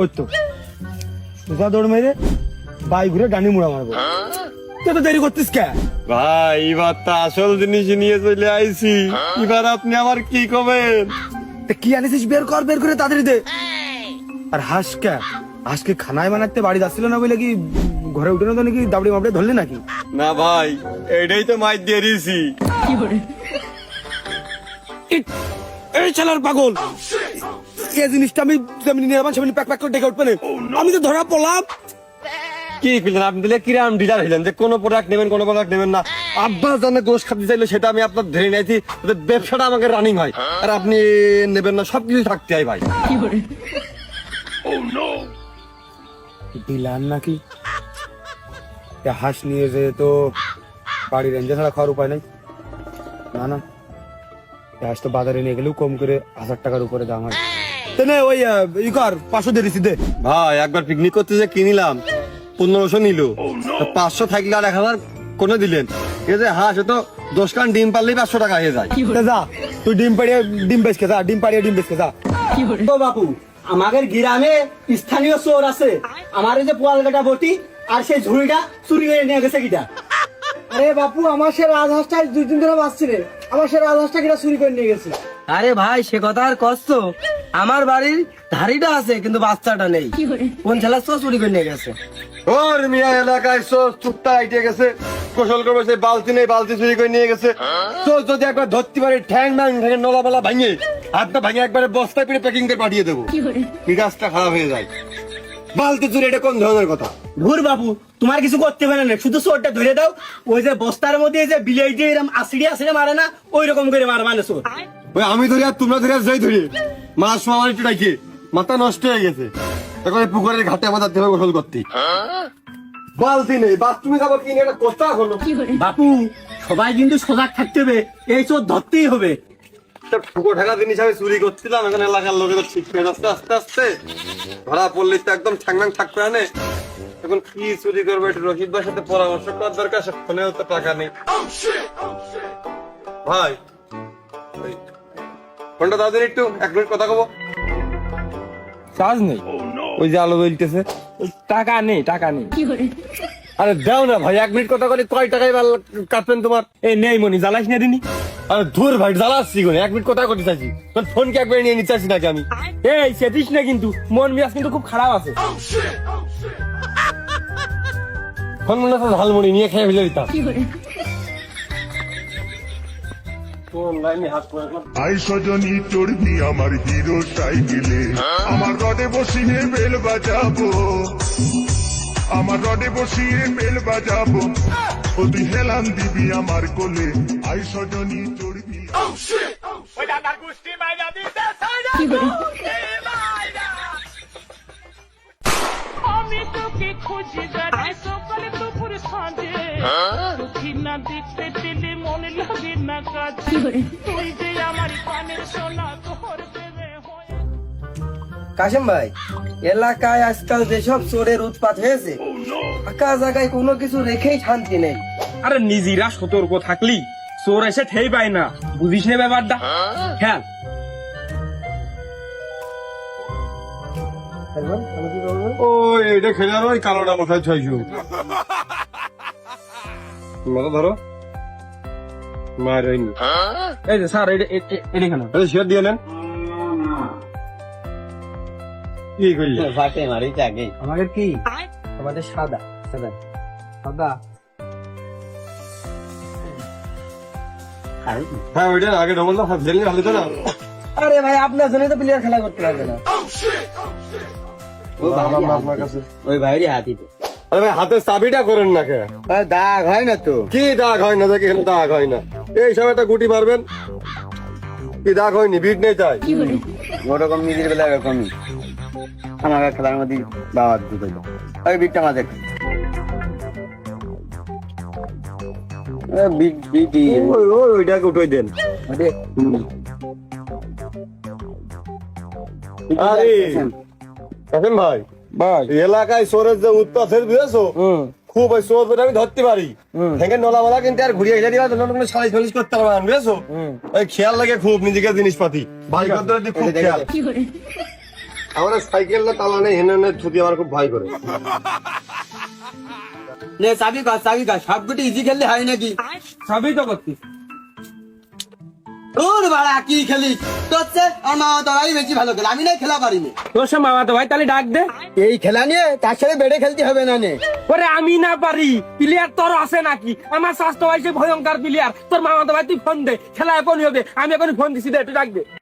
ওই তো। সোজা দৌড় মেরে বাই ঘুরে ডানি মুড়া মারবো। তো দেরি করতিস কে? ভাই এবার তো আসল জিনিস নিয়ে চলে আইছি। এবার আপনি আমার কি করবেন কি আনিছিস? বের কর বের করে তাড়াতাড়ি দে। আর হাঁস কে? হাঁসকে খানায় বানাতে বাড়ি যাচ্ছিল না বলে কি ঘরে উঠে না তো নাকি দাবড়ি মাপড়ে ধরলে নাকি? না ভাই এটাই তো মাইর দিয়ে দিয়েছি! এই ছেলের পাগল! এই জিনিসটা আমি যেমনি নিয়ে সেমনি প্যাক প্যাক করে ডেকে উঠবে না। আমি তো ধরা পড়লাম! কি করলেন আপনি দিলে কিরাম ডিলার হইলেন? যে কোনো প্রোডাক্ট নেবেন কোনো প্রোডাক্ট নেবেন না। আব্বাস জানে গোশ খাতে চাইলে সেটা আমি আপনার ধরে নিয়েছি। ব্যবসাটা আমাকে রানিং হয়। আর আপনি নেবেন না সবকিছু থাকতে হয় ভাই। দিলাম নাকি? হাঁস নিয়ে যে তো বাড়ির রেঞ্জে ছাড়া খাওয়ার উপায় নাই। না না। হাঁস তো বাজারে নিয়ে গেলেও কম করে হাজার টাকার উপরে দাম হয়। তো নে ওই আহ, ই কর পাঁচশো দিয়ে দিছি দে। ভাই একবার পিকনিক করতে যে কিনিলাম পনেরোশো নিল। পাঁচশো থাকলে আর এক হাজার কোনো দিলেন? আছে হাঁস তো দশ কান ডিম পারলেই পাঁচশো টাকা হয়ে যায়। যা তুই ডিম পাড়িয়ে ডিম বেচকে যা ডিম পাড়িয়ে ডিম বেচকে যা। ও বাপু আমাদের গ্রামে স্থানীয় চোর আছে। আমার এই যে পোয়ালগাটা বটি আর সেই ঝুড়িটা চুরি হয়ে নিয়ে গেছে কিটা? আরে বাপু আমার সে রাজহাঁসটা দুই দিন ধরে বাঁচছে আমার সে রাজহাঁসটা কিনা চুরি করে নিয়ে গেছে। আরে ভাই সে কথা আর কষ্ট আমার বাড়ির ধাড়িটা আছে কিন্তু বাচ্চাটা নেই। কোন ছেলে তো চুরি করে নিয়ে গেছে? ওর মিয়া এলাকায় সব চুপটা আইটে গেছে। গোসল করবে সে বালতি নেই বালতি চুরি করে নিয়ে গেছে। তো যদি একবার ধরতে পারে ঠ্যাং ম্যাং ঠ্যাং নলা বেলা ভাঙে হাতটা ভাঙে একবারে বস্তায় পেরে প্যাকিং করে পাঠিয়ে দেবো। মিজাজটা খারাপ হয়ে যায়। বালতি চুরি এটা কোন ধরনের কথা? ঘুর বাবু তোমার কিছু করতে পারে না শুধু চোরটা ধরে দাও। ওই যে বস্তার মধ্যে যে বিলাই দিয়ে এরকম আসিড়ি আসিড়ে মারে না ওই রকম করে মার মানে চোর। ওই আমি ধরি আর তোমরা ধরি আর যাই ধরি। মাছ আমার একটু ডাকি। মাথা নষ্ট হয়ে গেছে। এখন এই পুকুরের ঘাটে আমাদের দেবে গোসল করতে। বালতি নেই বাথরুমে যাব কিনে একটা কথা হলো? বাপু সবাই কিন্তু সজাগ থাকতে হবে। এই চোর ধরতেই হবে। একটা ঠুকো ঢাকা জিনিস আমি চুরি করছিলাম এখন এলাকার লোকেরা ঠিক যাচ্ছে আস্তে আস্তে। ধরা পড়লে তো একদম ঠাংনাং ঠাক আনে এখন কি চুরি করব একটু রশিদ ভাইয়ের সাথে পরামর্শ করার দরকার সে ফোনেও তো টাকা নেই। ভাই ফোনটা দাও দিন একটু এক মিনিট কথা কব। চার্জ নেই? ওই যে আলো টাকা নেই টাকা নেই। আরে দাও না ভাই এক মিনিট কথা বলি কয় টাকায় কাটবেন তোমার? এই নেই মনি জ্বালাইস না দিনি। আরে ধুর ভাই জ্বালাচ্ছি কোনে? এক মিনিট কথা করতে চাইছি। তোর ফোন কি একবার নিয়ে নিতে চাইছি নাকি আমি? এই সেদিস না কিন্তু। মন মিয়াজ কিন্তু খুব খারাপ আছে। ফোন মনে তো ঝালমুড়ি নিয়ে খেয়ে ফেলে দিতাম। কোন লাইনে হাত করে আই সজনী চড়বি আমার হিরো সাইকেলে আমার রডে বসিয়ে বেল বাজাবো। আমার রডে বসিয়ে বেল বাজাবো। ও তুই হেলান দিবি আমার কোলে। আই সজনী চড়বি। আমি তোকে খুঁজি বেড়াই সকালে দুপুর সাঁঝে। সুখী না দেখতে দিলে মনে লাগে না তুই যে আমার কানের সোনা তোর হয় কাশেম ভাই এলাকায় আজকাল যেসব চোরের উৎপাত হয়েছে ফাঁকা জায়গায় কোনো কিছু রেখেই শান্তি নেই। আরে নিজেরা সতর্ক থাকলি চোর এসে ঠেই পায় না। বুঝিস না ব্যাপারটা? হ্যাঁ ওই এটা খেলে ওই কালোটা মাথায় ছয়শো। মাথা ধরো। মায়ের এই যে স্যার এটা এটা কেন আরে শেয়ার দিয়ে নেন। কি করলি ফাটে মারি জাগে আমাদের কি? আমাদের সাদা সাদা সাদা। হ্যাঁ ওইটা আগে ডবল না হাত ঝেলে ভালো তো না আরে ভাই আপনার জন্য তো প্লেয়ার খেলা করতে পারবে না। ওই ভাইরই হাতি তো আরে ভাই হাতের চাবিটা করেন না কে? দাগ হয় না তো। কি দাগ হয় না দেখি দাগ হয় না। এই সময় একটা গুটি মারবেন। কি দাগ হয়নি বিট নেই তাই। ওরকম নিজের বেলা এরকমই আমাকে খেলার মধ্যে বাবার দুটো ওই বিটটা মাঝে। বিট বিটি ওই ওই ওইটাকে উঠোই দেন। আরে কাসেম ভাই ভাই। এলাকায় সোরের যে উৎপাত হয়েছে বুঝেছ খুব ওই ধরে আমি ধরতে পারি। ভেঙে নলা বলা কিন্তু আর ঘুরিয়ে গেলে দিবা তোমরা কোনো সালিশ ফালিশ করতে পারবা বুঝেছ? ওই খেয়াল লাগে খুব নিজেকে জিনিসপাতি। ভাই করতে খুব খেয়াল। আমার সাইকেলটা তালা নেই হেনে হেনে ছুটি আমার খুব ভয় করে। নে চাবি কাজ চাবি কাজ সবগুটি ইজি খেললে হয় নাকি? সবই তো করতি তোর বাড়া কি খেলিস? তোর আমার মামা তোরাই বেশি ভালো খেলে। আমি না খেলা পারিনি। তোর সে মামা তো ভাই তাহলে ডাক দে। এই খেলা নিয়ে তার সাথে বেড়ে খেলতে হবে না নে। ওরে আমি না পারি। প্লেয়ার তোর আছে নাকি? আমার স্বাস্থ্য ভাই সে ভয়ঙ্কর প্লেয়ার তোর মামা তো ভাই তুই ফোন দে। খেলা এখন হবে। আমি এখন ফোন দিছি দে একটু ডাক দে।